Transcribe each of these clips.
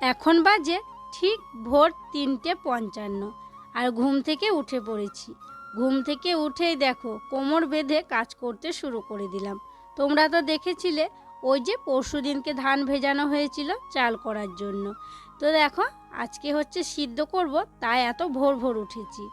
এখন বাজে ঠিক ভোর তিনটে পঞ্চান্ন। আর ঘুম থেকে উঠে পড়েছি। ঘুম থেকে উঠেই দেখো কোমর বেঁধে কাজ করতে শুরু করে দিলাম। তোমরা তো দেখেছিলে, ওই যে পরশু দিনকে ধান ভেজানো হয়েছিল চাল করার জন্য। তো দেখো, আজকে হচ্ছে সিদ্ধ করব, তাই এত ভোর ভোর উঠেছি।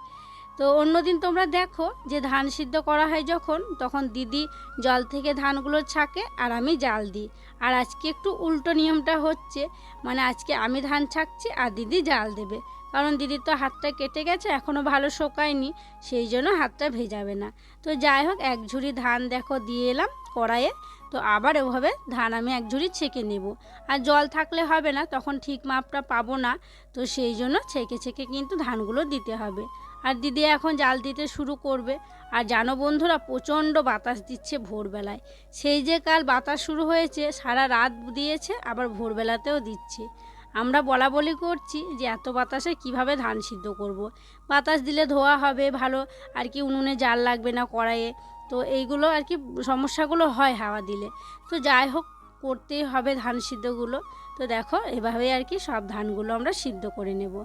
তো অন্যদিন তোমরা দেখো যে ধান সিদ্ধ করা হয় যখন, তখন দিদি জল থেকে ধানগুলো ছাকে আর আমি জাল দিই। আর আজকে একটু উল্টো নিয়মটা হচ্ছে মানে আজকে আমি ধান ছাকছি আর দিদি জাল দেবে। কারণ দিদির তো হাতটা কেটে গেছে এখনও ভালো শোকায়নি, সেই জন্য হাতটা ভেজাবে না। তো যাই হোক, এক ঝুড়ি ধান দেখো দিয়ে এলাম কড়াইয়ে। তো আবার এভাবে ধান আমি এক ঝুড়ি ছেঁকে নেব। আর জল থাকলে হবে না, তখন ঠিক মাপটা পাবো না। তো সেই জন্য ছেঁকে ছেঁকে কিন্তু ধানগুলো দিতে হবে। আর দিদি এখন জাল দিতে শুরু করবে। আর জানো বন্ধুরা, প্রচণ্ড বাতাস দিচ্ছে ভোরবেলায়। সেই যে কাল বাতাস শুরু হয়েছে, সারা রাত দিয়েছে, আবার ভোরবেলাতেও দিচ্ছে। আমরা বলা বলি করছি যে এত বাতাসে কীভাবে ধান সিদ্ধ করব। বাতাস দিলে ধোয়া হবে ভালো, আর কি উনুনে জাল লাগবে না কড়াইয়ে। তো এইগুলো আর কি সমস্যাগুলো হয় হাওয়া দিলে। তো যাই হোক, করতেই হবে ধান সিদ্ধগুলো। তো দেখো, এভাবেই আর কি সব ধানগুলো আমরা সিদ্ধ করে নেব।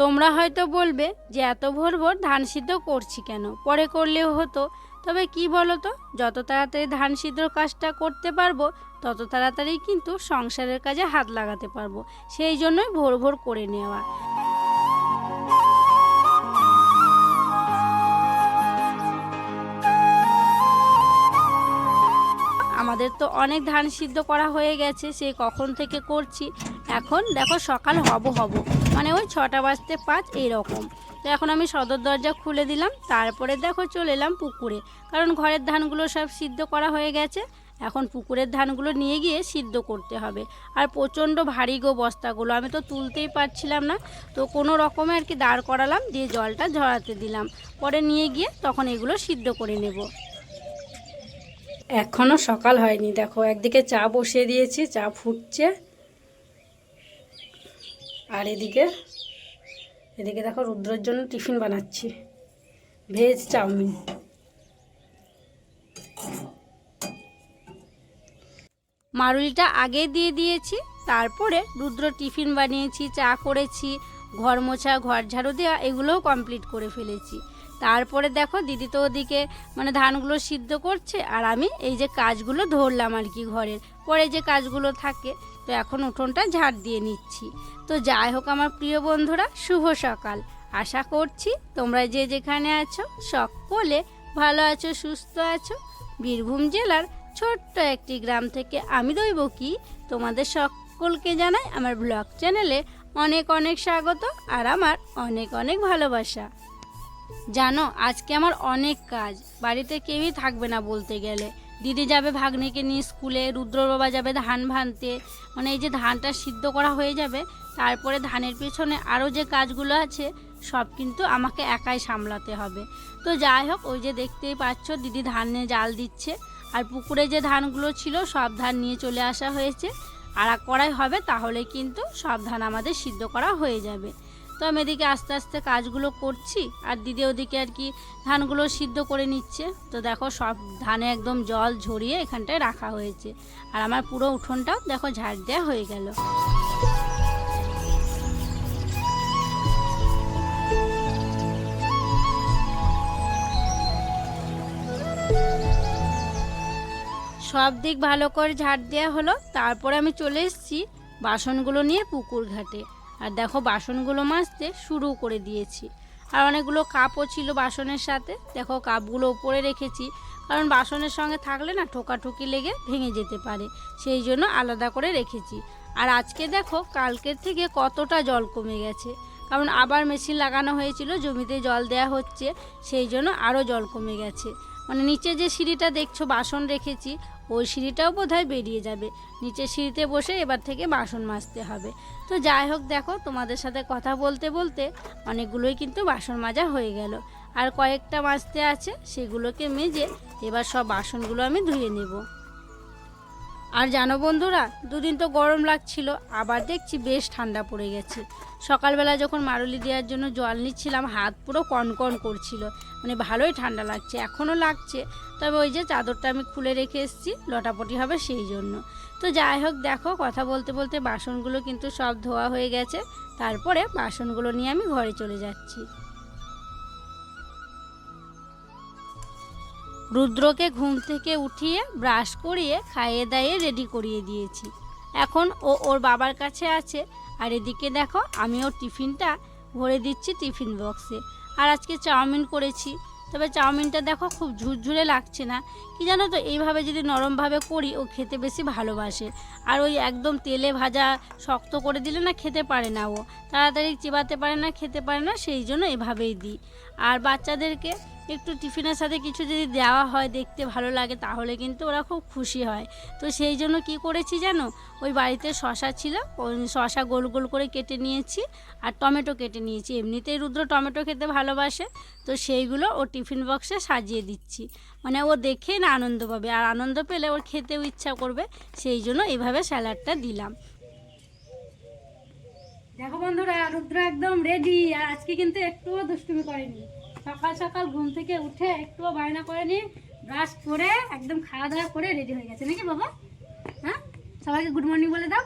তোমরা হয়তো বলবে যে এত ভোর ভোর ধান সিদ্ধ করছি কেন? পরে করলেও হতো। তবে কি বলো তো যত তাড়াতাড়ি ধান সিদ্ধ কাজটা করতে পারব, তত তাড়াতাড়ি কিন্তু সংসারের কাজে হাত লাগাতে পারব। সেই জন্যই ভোর ভোর করে নেওয়া। আমাদের তো অনেক ধান সিদ্ধ করা হয়ে গেছে, সে কখন থেকে করছি? এখন দেখো সকাল হব হব মানে ওই ছটা বাজতে পাঁচ এইরকম তো এখন আমি সদর দরজা খুলে দিলাম, তারপরে দেখো চলে এলাম পুকুরে। কারণ ঘরের ধানগুলো সব সিদ্ধ করা হয়ে গেছে, এখন পুকুরের ধানগুলো নিয়ে গিয়ে সিদ্ধ করতে হবে। আর প্রচণ্ড ভারী গো বস্তাগুলো, আমি তো তুলতেই পারছিলাম না। তো কোনো রকমে আর কি দাঁড় করালাম, দিয়ে জলটা ঝরাতে দিলাম। পরে নিয়ে গিয়ে তখন এগুলো সিদ্ধ করে নেব। এখনও সকাল হয়নি, দেখো একদিকে চা বসিয়ে দিয়েছি, চা ফুটছে। আর এদিকে এদিকে দেখো রুদ্রের জন্য টিফিন বানাচ্ছি, ভেজ চাউমিন। মারুলিটা আগে দিয়ে দিয়েছি, তারপরে রুদ্র টিফিন বানিয়েছি, চা করেছি, ঘর মোছা, ঘর ঝাড়ু দেওয়া, এগুলোও কমপ্লিট করে ফেলেছি। তারপরে দেখো দিদি তো ওদিকে মানে ধানগুলো সিদ্ধ করছে, আর আমি এই যে কাজগুলো ধরলাম আর কি ঘরের। পরে যে কাজগুলো থাকে, তো এখন উঠোনটা ঝাড় দিয়ে নিচ্ছি। তো যাই হোক আমার প্রিয় বন্ধুরা, শুভ সকাল। আশা করছি তোমরা যে যেখানে আছো, সকলে ভালো আছো, সুস্থ আছো। বীরভূম জেলার ছোট্ট একটি গ্রাম থেকে আমি দইব কি, তোমাদের সকলকে জানাই আমার ব্লগ চ্যানেলে অনেক অনেক স্বাগত, আর আমার অনেক অনেক ভালোবাসা। জানো, আজকে আমার অনেক কাজ। বাড়িতে কেউই থাকবে না বলতে গেলে। দিদি যাবে ভাগ্নিকে নিয়ে স্কুলে রুদ্র বাবা যাবে ধান ভানতে। মানে এই যে ধানটা সিদ্ধ করা হয়ে যাবে, তারপরে ধানের পেছনে আরও যে কাজগুলো আছে, সব কিন্তু আমাকে একাই সামলাতে হবে। তো যাই হোক, ওই যে দেখতেই পাচ্ছ, দিদি ধানে জাল দিচ্ছে। আর পুকুরে যে ধানগুলো ছিল, সব ধান নিয়ে চলে আসা হয়েছে। আর করাই হবে, তাহলে কিন্তু সব ধান আমাদের সিদ্ধ করা হয়ে যাবে। তো আমি এদিকে আস্তে আস্তে কাজগুলো করছি, আর দিদি ওদিকে আর কি ধানগুলো সিদ্ধ করে নিচ্ছে। তো দেখো সব ধানে একদম জল ঝরিয়ে এখানটায় রাখা হয়েছে। আর আমার পুরো উঠোনটাও দেখো ঝাড় দেওয়া হয়ে গেল। সব দিক ভালো করে ঝাড় দেওয়া হলো। তারপরে আমি চলে এসেছি বাসনগুলো নিয়ে পুকুর ঘাটে। আর দেখো বাসনগুলো মাজতে শুরু করে দিয়েছি। আর অনেকগুলো কাপও ছিল বাসনের সাথে। দেখো কাপগুলো উপরে রেখেছি। কারণ বাসনের সঙ্গে থাকলে না ঠোকাঠুকি লেগে ভেঙে যেতে পারে। সেই জন্য আলাদা করে রেখেছি। আর আজকে দেখো কালকের থেকে কতটা জল কমে গেছে। কারণ আবার মেশিন লাগানো হয়েছিল, জমিতে জল দেয়া হচ্ছে, সেই জন্য আরও জল কমে গেছে। মানে নিচে যে সিঁড়িটা দেখছ, বাসন রেখেছি ওই সিঁড়িটাও বোধহয় বেরিয়ে যাবে। নিচের সিঁড়িতে বসে এবার থেকে বাসন মাজতে হবে। তো যাই হোক, দেখো, তোমাদের সাথে কথা বলতে বলতে অনেকগুলোই কিন্তু বাসন মাজা হয়ে গেল। আর কয়েকটা মাজতে আছে, সেগুলোকে মেজে এবার সব বাসনগুলো আমি ধুয়ে নেব। আর জানো বন্ধুরা, দুদিন তো গরম লাগছিল, আবার দেখছি বেশ ঠান্ডা পড়ে গেছে। সকালবেলা যখন মারুলি দেওয়ার জন্য জল নিচ্ছিলাম, হাত পুরো কনকন করছিল। মানে ভালোই ঠান্ডা লাগছে, এখনও লাগছে। তবে ওই যে চাদরটা আমি খুলে রেখে এসেছি, লটাপটি হবে সেই জন্য। তো যাই হোক, দেখো, কথা বলতে বলতে বাসনগুলো কিন্তু সব ধোয়া হয়ে গেছে। তারপরে বাসনগুলো নিয়ে আমি ঘরে চলে যাচ্ছি। রুদ্রকে ঘুম থেকে উঠিয়ে ব্রাশ করিয়ে খাইয়ে দাইয়ে রেডি করিয়ে দিয়েছি। এখন ও ওর বাবার কাছে আছে। আর এদিকে দেখো, আমি ওর টিফিনটা ভরে দিচ্ছি টিফিন বক্সে। আর আজকে চাউমিন করেছি। তবে চাউমিনটা দেখো খুব ঝুরঝুরে লাগছে না। কি জানো তো, এইভাবে যদি নরমভাবে করি, ও খেতে বেশি ভালোবাসে। আর ওই একদম তেলে ভাজা, শক্ত করে দিলে না খেতে পারে না ও। তাড়াতাড়ি চিবাতে পারে না, খেতে পারে না, সেই জন্য এভাবেই দিই। আর বাচ্চাদেরকে একটু টিফিনের সাথে কিছু যদি দেওয়া হয় দেখতে ভালো লাগে, তাহলে কিন্তু ওরা খুব খুশি হয়। তো সেই জন্য কি করেছি জানো? ওই বাড়িতে শশা ছিল শশা গোল গোল করে কেটে নিয়েছি আর টমেটো কেটে নিয়েছি। এমনিতেই রুদ্র টমেটো খেতে ভালোবাসে, তো সেইগুলো ও টিফিন বক্সে সাজিয়ে দিচ্ছি। মানে ও দেখে না আনন্দ পাবে, আর আনন্দ পেলে ওর খেতেও ইচ্ছা করবে, সেই জন্য এইভাবে স্যালাডটা দিলাম। দেখো বন্ধুরা, রুদ্র একদম রেডি আর আজকে কিন্তু একটুও দুষ্টুমি করেনি। সকাল সকাল ঘুম থেকে উঠে একটুও বায়না করে করেনি ব্রাশ করে একদম খাওয়া দাওয়া করে রেডি হয়ে গেছে। নাকি বাবা? হ্যাঁ? সবাইকে গুড মর্নিং বলে দাও।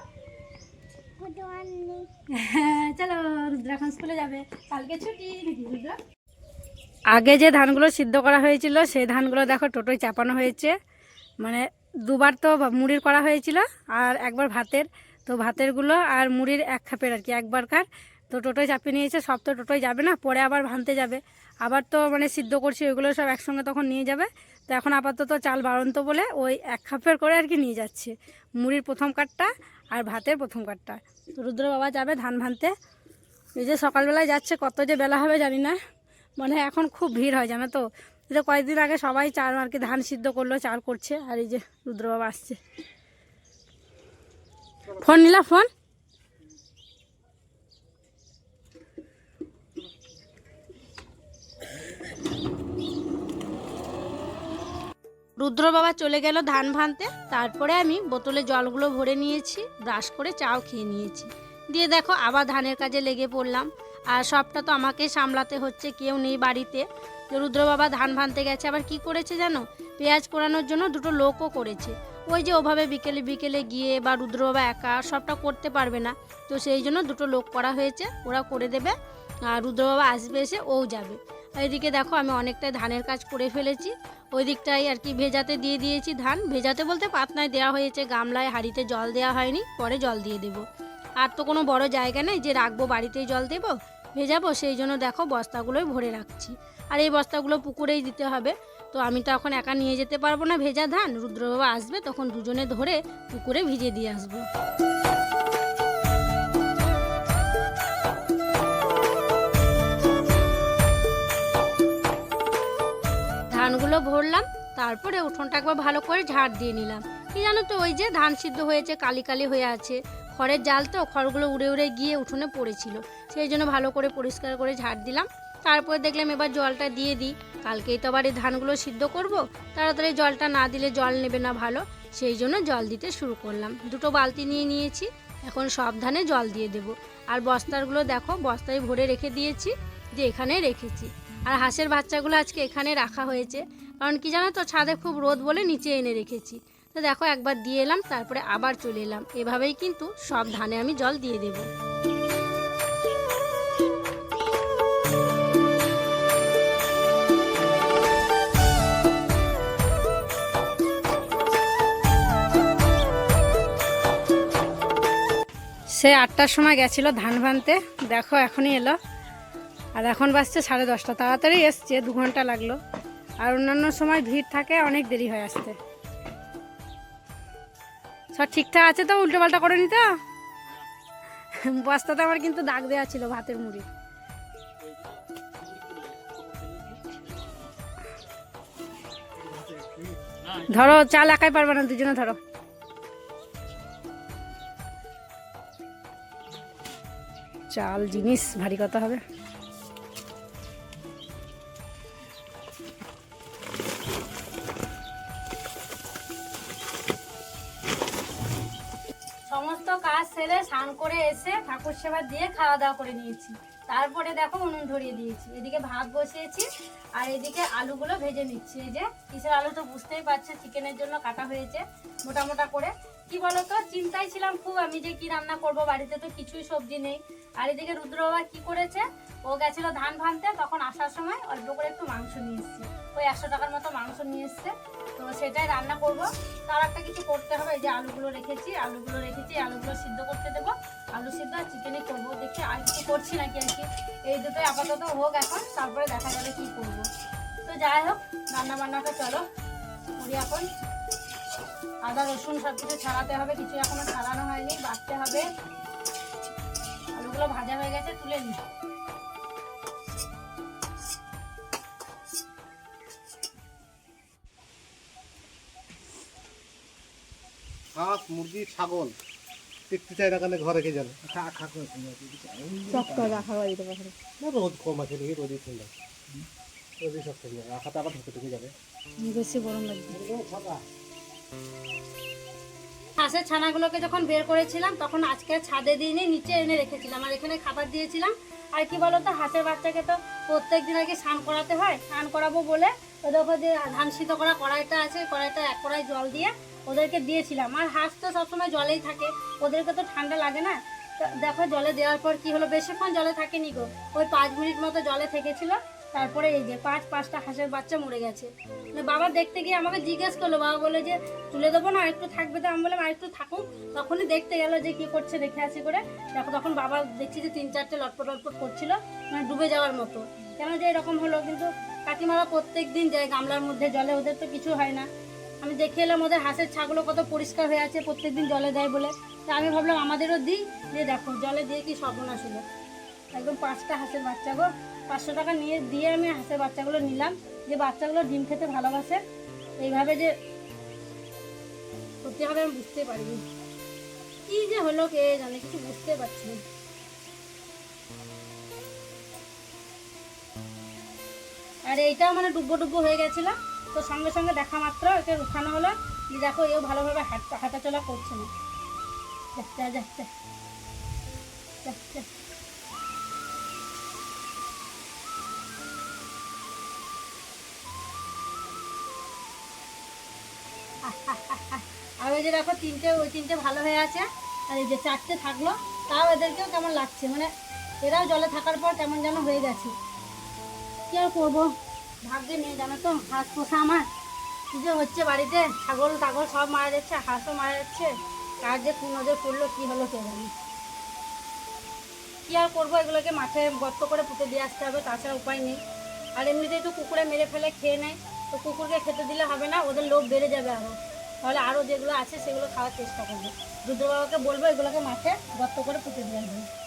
হ্যাঁ চলো রুদ্র এখন স্কুলে যাবে। কালকে ছুটি আগে যে ধানগুলো সিদ্ধ করা হয়েছিল সেই ধানগুলো দেখো টোটোয় চাপানো হয়েছে। মানে দুবার তো মুড়ির করা হয়েছিল আর একবার ভাতের। তো ভাতেরগুলো আর মুড়ির এক খাপের আর কি একবারকার। তো টোটোয় চাপিয়ে নিয়েছে সব তো টোটোয় যাবে না পরে আবার ভানতে যাবে। আবার তো মানে সিদ্ধ করছি, ওইগুলো সব একসঙ্গে তখন নিয়ে যাবে। তো এখন আপাতত চাল বাড়ন্ত বলে ওই এক খাপের করে আর কি নিয়ে যাচ্ছে। মুড়ির প্রথম কাঠটা আর ভাতের প্রথম কাঠটা। রুদ্র বাবা যাবে ধান ভানতে। এই যে সকালবেলায় যাচ্ছে, কত যে বেলা হবে জানি না। মানে এখন খুব ভিড় হয়, জানো তো? যে কয়েকদিন আগে সবাই চাল আর কি ধান সিদ্ধ করল, চাল করছে, আর এই যে রুদ্র বাবা আসছে। ফোন নিলা, ফোন? রুদ্র বাবা চলে গেল ধান ভানতে। তারপরে আমি বোতলে জলগুলো ভরে নিয়েছি, ব্রাশ করে চাও খেয়ে নিয়েছি। দিয়ে দেখো, আবার ধানের কাজে লেগে পড়লাম। আর সবটা তো আমাকে সামলাতে হচ্ছে, কেউ নেই বাড়িতে। রুদ্র বাবা ধান ভানতে গেছে, আবার কি করেছে জানো? পেঁয়াজ কোরানোর জন্য দুটো লোকও করেছে। ওই যে ওভাবে বিকেলে বিকেলে গিয়ে বা রুদ্র বাবা একা, সবটা করতে পারবে না। তো সেই জন্য দুটো লোক করা হয়েছে ওরা করে দেবে। আর রুদ্র বাবা আসবে এসে, ও যাবে। এইদিকে দেখো আমি অনেকটাই ধানের কাজ করে ফেলেছি। ওই দিকটাই আর কি ভেজাতে দিয়ে দিয়েছি ধান। ভেজাতে বলতে পাতনায় দেওয়া হয়েছে, গামলায় হাঁড়িতে জল দেওয়া হয়নি, পরে জল দিয়ে দেবো। আর তো কোনো বড় জায়গা নেই যে রাখব বাড়িতেই জল দেবো, ভেজাবো, সেই জন্য দেখো বস্তাগুলোই ভরে রাখছি। আর এই বস্তাগুলো পুকুরেই দিতে হবে। তো আমি তো এখন একা নিয়ে যেতে পারব না ভেজা ধান। রুদ্রবাবা আসবে, তখন দুজনে ধরে পুকুরে ভিজে দিয়ে আসব। ধানগুলো ভরলাম, তারপরে উঠোনটা একবার ভালো করে ঝাড় দিয়ে নিলাম। কি জানো তো, ওই যে ধান সিদ্ধ হয়েছে, কালি কালি হয়ে আছে। খড়ের জাল তো, খড়গুলো উড়ে উড়ে গিয়ে উঠোনে পড়েছিল। সেই জন্য ভালো করে পরিষ্কার করে ঝাড় দিলাম। তারপরে দেখলাম এবার জলটা দিয়ে দিই। কালকেই তো আবার এই ধানগুলো সিদ্ধ করব। তাড়াতাড়ি জলটা না দিলে জল নেবে না ভালো। সেই জন্য জল দিতে শুরু করলাম। দুটো বালতি নিয়ে নিয়েছি। এখন সব ধানে জল দিয়ে দেব। আর বস্তারগুলো দেখো, বস্তায় ভরে রেখে দিয়েছি, যে এখানে রেখেছি। আর হাঁসের বাচ্চাগুলো আজকে এখানে রাখা হয়েছে। কারণ কি জানো তো, ছাদে খুব রোদ বলে নিচে এনে রেখেছি। তো দেখো, একবার দিয়ে এলাম, তারপরে আবার চলে এলাম। এভাবেই কিন্তু সব ধানে আমি জল দিয়ে দেবো। সে আটটার সময় গেছিল ধান ভানতে। দেখো, এখনই এলো। আর এখন বাজছে সাড়ে দশটা। তাড়াতাড়ি এসছে, দু ঘণ্টা লাগল। আর অন্যান্য সময় ভিড় থাকে, অনেক দেরি হয় আসতে। সব ঠিকঠাক আছে তো? উল্টো পাল্টা করে তো? বস্তাতে আমার কিন্তু দাগ দেওয়া ছিল, ভাতের মুড়ি। ধরো, চাল একাই পারবে না, দুজনে ধরো। চাল, জিনিস, ভারী কথা হবে। ঠাকুর সেবা দিয়ে খাওয়া দাওয়া করে নিয়েছি। তারপরে দেখো উনুন ধরিয়ে দিয়েছি। এদিকে ভাত বসিয়েছি আর এদিকে আলুগুলো ভেজে নিচ্ছি। এই যে কিসের আলু তো বুঝতেই পারছে, চিকেনের জন্য কাটা হয়েছে মোটা মোটা করে। কি কি বলতো, চিন্তায় ছিলাম খুব আমি যে কি রান্না করব, বাড়িতে তো কিছুই সবজি নেই। আর এদিকে রুদ্র বাবা কি করেছে, ও গেছিল ধান ভানতে, তখন আসার সময় অল্প করে একটু মাংস নিয়ে এসছে। ওই একশো টাকার মতো মাংস নিয়ে এসছে। তো সেটাই রান্না করব। তার একটা কিছু করতে হবে, এই যে আলুগুলো রেখেছি আলুগুলো রেখেছি, আলুগুলো সিদ্ধ করতে দেবো। আলু সিদ্ধ আর চিকেনই করব, দেখি আর কিছু করছি নাকি আর কি। এই দুটোই আপাতত হোক এখন, তারপরে দেখা যাবে কি করব। তো যাই হোক রান্না বান্নাটা চলো করি এখন। আদা, রসুন সব কিছু ছাড়াতে হবে, কিছু এখনও ছাড়ানো হয়নি বাড়তে হবে। আলুগুলো ভাজা হয়ে গেছে, তুলে নি মুরগি ছাগল দেখতে চাই না কেন ঘরে রেখে যাবে রাখা পাখি না রোদ কম আছে দেখি রোদই ঠান্ডা। রোদই সব ঠান্ডা। রাখাতে আবার ঢুকে ঢুকে যাবে। বেশি গরম লাগবে। হাঁসের ছানাগুলোকে যখন বের করেছিলাম তখন আজকে ছাদে দিইনি নিচে এনে রেখেছিলাম। আর এখানে খাবার দিয়েছিলাম। আর কি বলতো হাঁসের বাচ্চাকে তো প্রত্যেক দিন আগে স্নান করাতে হয়। স্নান করাবো বলে ওদের উপর যে ধান সিদ্ধ করা কড়াইটা আছে কড়াইটা এক কড়াই জল দিয়ে ওদেরকে দিয়েছিলাম। আর হাঁস তো সবসময় জলেই থাকে। ওদেরকে তো ঠান্ডা লাগে না। দেখো, জলে দেওয়ার পর কি হলো? বেশিক্ষণ জলে থাকেনি গো। ওই পাঁচ মিনিট মতো জলে থেকেছিল। তারপরে এই যে পাঁচ, পাঁচটা হাঁসের বাচ্চা মরে গেছে। মানে বাবা দেখতে গিয়ে আমাকে জিজ্ঞেস করল। বাবা বলে যে, তুলে দেবো না? একটু থাকবে তো? আমি বললাম, আর একটু থাকুক তখনই দেখতে গেল যে কি করছে, দেখে আসি করে। দেখো, তখন বাবা দেখছি যে তিন চারটে লটপট লটপট করছিল। মানে ডুবে যাওয়ার মতো। কেন যে এরকম হলো? কিন্তু কাকিমারা প্রত্যেক দিন যায় গামলার মধ্যে। জলে ওদের তো কিছু হয় না। আমি দেখে এলাম ওদের হাঁসের ছাগলও কত পরিষ্কার হয়ে আছে, প্রত্যেকদিন জলে দেয় বলে। তা আমি ভাবলাম আমাদেরও দিই দিয়ে দেখো, জলে দিয়ে কি সর্বনাশ হলো। একদম পাঁচটা হাঁসের বাচ্চা গো। পাঁচশো টাকা নিয়ে দিয়ে আমি হাঁসের বাচ্চাগুলো নিলাম, যে বাচ্চাগুলো ডিম খেতে ভালোবাসে। এইভাবে যে করতে হবে আমি বুঝতে পারিনি। কি যে হলো কে জানে, কিছু বুঝতে পারছি না। আর এইটাও মানে ডুব্বো ডুব্বো হয়ে গেছিল। তো সঙ্গে সঙ্গে দেখা মাত্র, একে উঠানো হলো। দেখো, এও ভালোভাবে হাঁটা হাঁটাচলা করছে না। যা। আর ওই যে দেখো, তিনটে, ওই তিনটে ভালো হয়ে আছে। আর এই যে চারটে থাকল, তাও এদেরকেও কেমন লাগছে? মানে এরাও জলে থাকার পর কেমন যেন হয়ে গেছে। কি আর করব? ভাগ্যে নেই জানো তো? হাঁস পোষা আমার। কি যে হচ্ছে বাড়িতে। ছাগল, টাগল সব মারা যাচ্ছে, হাঁসও মারা যাচ্ছে। কার যে কোন নজর পড়ল, কি হলো কে জানি? কী আর করব এগুলোকে মাঠে গর্ত করে পুঁতে দিয়ে আসতে হবে, তাছাড়া উপায় নেই। আর এমনিতেই তো কুকুরে মেরে ফেলে, খেয়ে নেয়। তো কুকুরকে খেতে দিলে হবে না, ওদের লোভ বেড়ে যাবে আরও তাহলে আরও যেগুলো আছে, সেগুলো খাওয়ার চেষ্টা করব। বাবাকে বলব এগুলোকে মাঠে গর্ত করে পুঁতে দিয়ে আসবে।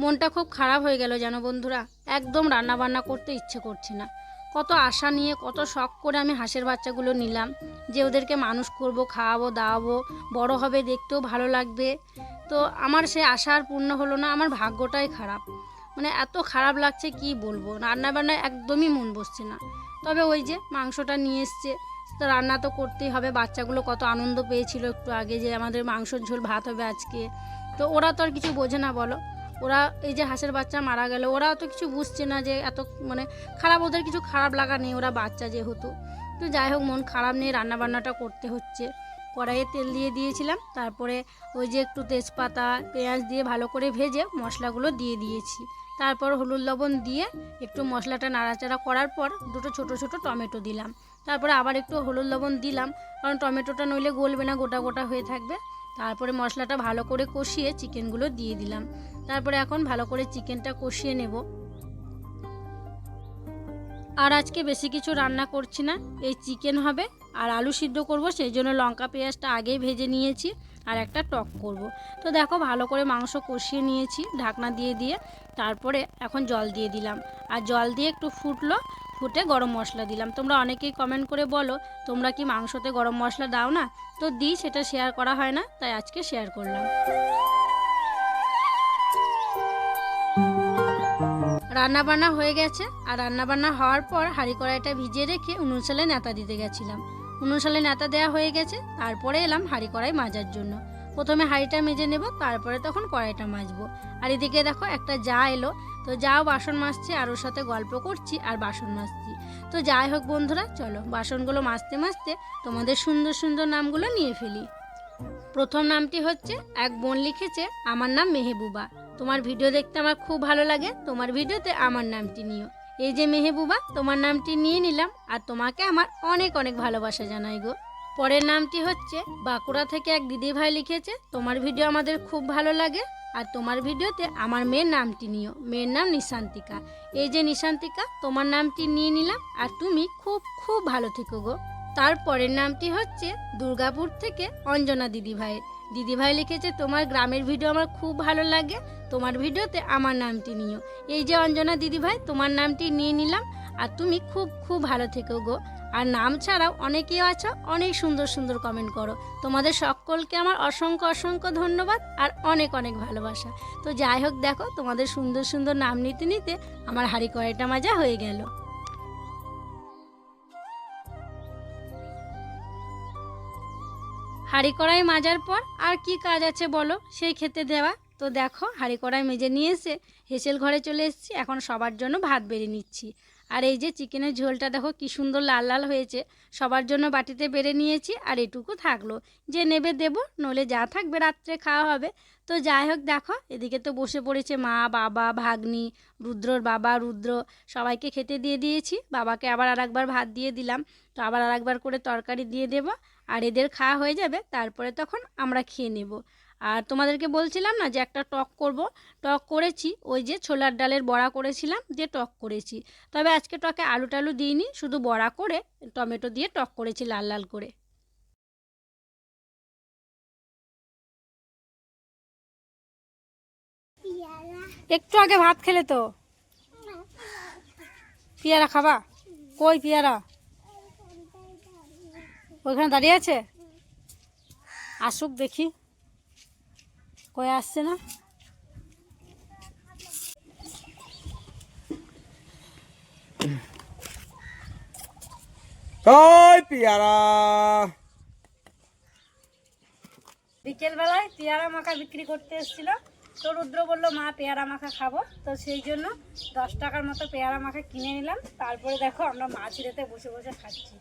মনটা খুব খারাপ হয়ে গেল যেন বন্ধুরা। একদম রান্না বান্না করতে ইচ্ছে করছে না। কত আশা নিয়ে, কত শখ করে আমি হাঁসের বাচ্চাগুলো নিলাম যে ওদেরকে মানুষ করব, খাওয়াবো, দাওয়াবো, বড় হবে, দেখতেও ভালো লাগবে। তো আমার সে আশা আর পূর্ণ হলো না, আমার ভাগ্যটাই খারাপ। মানে এত খারাপ লাগছে কি বলব? রান্না বান্না একদমই মন বসছে না। তবে ওই যে মাংসটা নিয়ে এসছে, তো রান্না তো করতেই হবে। বাচ্চাগুলো কত আনন্দ পেয়েছিল একটু আগে যে আমাদের মাংসর ঝোল, ভাত হবে আজকে। তো ওরা তো আর কিছু বোঝে না, বলো। ওরা এই যে হাঁসের বাচ্চা মারা গেল, ওরা তো কিছু বুঝছে না যে এত মানে খারাপ, ওদের কিছু খারাপ লাগা নেই, ওরা বাচ্চা যেহেতু। তো যাই হোক, মন খারাপ নিয়ে রান্নাবান্নাটা করতে হচ্ছে। কড়াইয়ে তেল দিয়ে দিয়েছিলাম, তারপরে ওই যে একটু তেজপাতা, পেঁয়াজ দিয়ে ভালো করে ভেজে মশলাগুলো দিয়ে দিয়েছি। তারপর হলুদ লবণ দিয়ে একটু মশলাটা নাড়াচাড়া করার পর দুটো ছোট ছোট টমেটো দিলাম। তারপরে আবার একটু হলুদ লবণ দিলাম, কারণ টমেটোটা নইলে গলবে না, গোটা গোটা হয়ে থাকবে। তারপরে মশলাটা ভালো করে কষিয়ে চিকেনগুলো দিয়ে দিলাম। তারপরে এখন ভালো করে চিকেনটা কষিয়ে নেব। আর আজকে বেশি কিছু রান্না করছি না, এই চিকেন হবে। আর আলু সিদ্ধ করব, সেই জন্য লঙ্কা পেঁয়াজটা আগেই ভেজে নিয়েছি। আর একটা টক করব। তো দেখো ভালো করে মাংস কষিয়ে নিয়েছি, ঢাকনা দিয়ে দিয়ে। তারপরে এখন জল দিয়ে দিলাম। আর জল দিয়ে একটু ফুটলো, ফুটে গরম মশলা দিলাম। তোমরা অনেকেই কমেন্ট করে বলো, তোমরা কি মাংসতে গরম মশলা দাও না? তো দিই, সেটা শেয়ার করা হয় না, তাই আজকে শেয়ার করলাম। রান্না বান্না হয়ে গেছে। আর রান্না বান্না হওয়ার পর হাঁড়ি কড়াইটা ভিজিয়ে রেখে উনুন সালে নেতা দিতে গেছিলাম। উনুন সালে নেতা দেওয়া হয়ে গেছে, তারপরে এলাম হাঁড়ি কড়াই মাজার জন্য। প্রথমে হাঁড়িটা মেজে নেব, তারপরে তখন কড়াইটা মাজবো। আর এদিকে দেখো, একটা যা এলো। তো যাও বাসন মাজছে, আর ওর সাথে গল্প করছি, আর বাসন মাজছি। তো যাই হোক বন্ধুরা, চলো বাসনগুলো মাজতে মাজতে তোমাদের সুন্দর সুন্দর নামগুলো নিয়ে ফেলি। প্রথম নামটি হচ্ছে, এক বোন লিখেছে, আমার নাম মেহেবুবা। তোমার ভিডিও দেখতে আমার খুব ভালো লাগে, তোমার ভিডিওতে আমার নামটি নিও। এই যে মেহেবুবা, তোমার নামটি নিয়ে নিলাম, আর তোমাকে আমার অনেক অনেক ভালোবাসা জানাই গো। পরের নামটি হচ্ছে বাঁকুড়া থেকে এক দিদি ভাই লিখেছে, তোমার ভিডিও আমাদের খুব ভালো লাগে, আর তোমার ভিডিওতে আমার মেয়ের নামটি নিও। মেয়ের নাম নিশান্তিকা। এই যে নিশান্তিকা, তোমার নামটি নিয়ে নিলাম, আর তুমি খুব খুব ভালো থেকো গো। তারপরের নামটি হচ্ছে দুর্গাপুর থেকে অঞ্জনা দিদি ভাইয়ের দিদি ভাই লিখেছে, তোমার গ্রামের ভিডিও আমার খুব ভালো লাগে, তোমার ভিডিওতে আমার নামটি নিও। এই যে অঞ্জনা দিদি ভাই তোমার নামটি নিয়ে নিলাম, আর তুমি খুব খুব ভালো থেকো গো। আর নাম ছাড়াও অনেকেই আছো, অনেক সুন্দর সুন্দর কমেন্ট করো। তোমাদের সকলকে আমার অসংখ্য অসংখ্য ধন্যবাদ, আর অনেক অনেক ভালোবাসা। তো যাই হোক দেখো, তোমাদের সুন্দর সুন্দর নাম নিতে নিতে আমার হাড়ি কড়াইটা মাজা হয়ে গেল। হাঁড়ি কড়াই মাজার পর আর কি কাজ আছে বলো? সেই খেতে দেওয়া। তো দেখো হাঁড়ি কড়াই মেজে নিয়ে এসে হেসেল ঘরে চলে এসেছি। এখন সবার জন্য ভাত বেড়ে নিচ্ছি। আর এই যে চিকেনের ঝোলটা দেখো, কি সুন্দর লাল লাল হয়েছে। সবার জন্য বাটিতে বেড়ে নিয়েছি আর এটুকু থাকল। যে নেবে দেব নলে যা থাকবে রাত্রে খাওয়া হবে। তো যাই হোক, দেখো, এদিকে তো বসে পড়েছে মা, বাবা, ভাগ্নি, রুদ্রর বাবা, রুদ্র। সবাইকে খেতে দিয়ে দিয়েছি। বাবাকে আবার আর একবার ভাত দিয়ে দিলাম। তো আবার আর একবার করে তরকারি দিয়ে দেব। আর এদের খাওয়া হয়ে যাবে তারপরে তখন আমরা খেয়ে নেব। আর তোমাদেরকে বলছিলাম না যে একটা টক করব? টক করেছি ওই যে ছোলার ডালের বড়া করেছিলাম দিয়ে টক করেছি। তবে আজকে টকে আলু টালু দিইনি শুধু বড়া করে টমেটো দিয়ে টক করেছি লাল লাল করে। একটু আগে ভাত খেলে তো? পেয়ারা খাবা? কই পেয়ারা? ওইখানে দাঁড়িয়ে আছে? আসুক দেখি। কই আসছে না? ওই পিয়ারা। বিকেলবেলায় পেয়ারা মাখা বিক্রি করতে এসেছিল। তো রুদ্র বলল মা পেয়ারা মাখা খাব। তো সেই জন্য দশ টাকার মতো পেয়ারা মাখা কিনে নিলাম। তারপরে দেখো আমরা মাছ রেতে বসে বসে খাচ্ছি।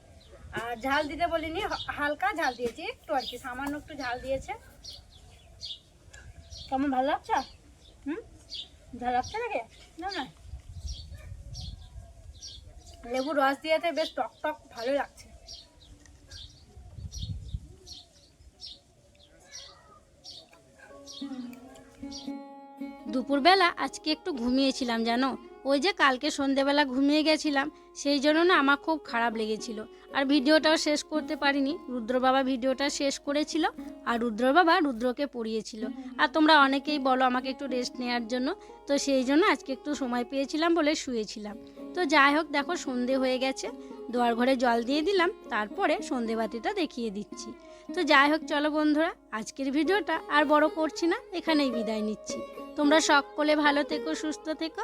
আর ঝাল দিতে বলিনি, হালকা ঝাল দিয়েছি একটু আর কি, সামান্য একটু ঝাল দিয়েছে। কেমন, ভালো লাগছে? হুম? ঝাল লাগছে নাকি? না না। লেবু রস দিয়েতে বেশ টক টক ভালো লাগছে। দুপুরবেলা আজকে একটু ঘুমিয়েছিলাম, জানো? ওই যে কালকে সন্ধেবেলা ঘুমিয়ে গেছিলাম, সেই জন্য না আমার খুব খারাপ লেগেছিল। আর ভিডিওটাও শেষ করতে পারিনি। রুদ্র বাবা ভিডিওটা শেষ করেছিল আর রুদ্র বাবা রুদ্রকে পড়িয়েছিল। আর তোমরা অনেকেই বলো আমাকে একটু রেস্ট নেওয়ার জন্য। তো সেই জন্য আজকে একটু সময় পেয়েছিলাম বলে শুয়েছিলাম। তো যাই হোক, দেখো সন্ধে হয়ে গেছে। দোয়ার ঘরে জল দিয়ে দিলাম, তারপরে সন্ধে বাতিটা দেখিয়ে দিচ্ছি। তো যাই হোক, চলো বন্ধুরা, আজকের ভিডিওটা আর বড় করছি না, এখানেই বিদায় নিচ্ছি। তোমরা সকলে ভালো থেকো, সুস্থ থেকো।